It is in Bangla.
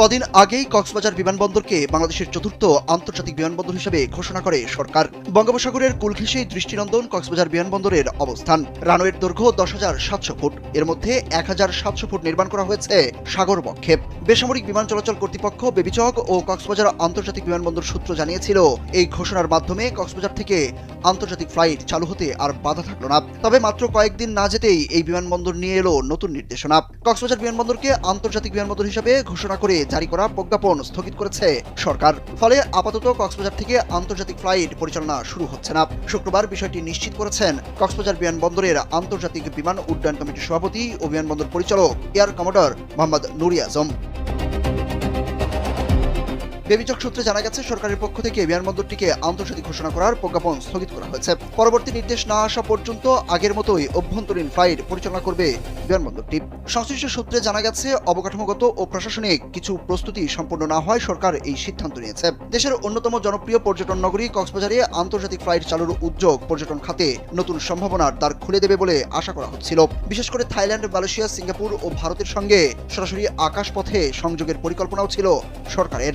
কদিন আগেই কক্সবাজার বিমানবন্দরকে বাংলাদেশের চতুর্থ আন্তর্জাতিক বিমানবন্দর হিসেবে ঘোষণা করে সরকার। বঙ্গোপসাগরের কুল ঘেঁষেই দৃষ্টিনন্দন কক্সবাজার বিমানবন্দরের অবস্থান। রানওয়ের দৈর্ঘ্য দশ হাজার সাতশো ফুট। এর মধ্যে এক হাজার সাতশো ফুট নির্মাণ করা হয়েছে সাগর বক্ষেপ। বেসামরিক বিমান চলাচল কর্তৃপক্ষ, বেবিচক ও কক্সবাজার আন্তর্জাতিক বিমানবন্দর সূত্র জানিয়েছিল, এই ঘোষণার মাধ্যমে কক্সবাজার থেকে আন্তর্জাতিক ফ্লাইট চালু হতে আর বাধা থাকল না। তবে মাত্র কয়েকদিন না যেতেই এই বিমানবন্দর নিয়ে এলো নতুন নির্দেশনা। কক্সবাজার বিমানবন্দরকে আন্তর্জাতিক বিমানবন্দর হিসেবে ঘোষণা করে জারি করা প্রজ্ঞাপন স্থগিত করেছে সরকার। ফলে আপাতত কক্সবাজার থেকে আন্তর্জাতিক ফ্লাইট পরিচালনা শুরু হচ্ছে না। শুক্রবার বিষয়টি নিশ্চিত করেছেন কক্সবাজার বিমানবন্দরের আন্তর্জাতিক বিমান উড্ডয়ন কমিটির সভাপতি ও বিমানবন্দর পরিচালক এয়ার কমোডর মোহাম্মদ নুরি আজম। বেবিচক সূত্রে জানা গেছে, সরকারের পক্ষ থেকে বিমানবন্দরটিকে আন্তর্জাতিক ঘোষণা করার প্রজ্ঞাপন স্থগিত করা হয়েছে। পরবর্তী নির্দেশ না আসা পর্যন্ত আগের মতোই অভ্যন্তরীণ ফ্লাইট পরিচালনা করবে বিমানবন্দরটি সংশ্লিষ্ট সূত্রে জানা গেছে, অবকাঠামোগত ও প্রশাসনিক কিছু প্রস্তুতি সম্পন্ন না হয় সরকার এই সিদ্ধান্ত নিয়েছে। দেশের অন্যতম জনপ্রিয় পর্যটন নগরী কক্সবাজারে আন্তর্জাতিক ফ্লাইট চালুর উদ্যোগ পর্যটন খাতে নতুন সম্ভাবনার দ্বার খুলে দেবে বলে আশা করা হচ্ছিল। বিশেষ করে থাইল্যান্ড, মালয়েশিয়া, সিঙ্গাপুর ও ভারতের সঙ্গে সরাসরি আকাশপথে সংযোগের পরিকল্পনাও ছিল সরকারের।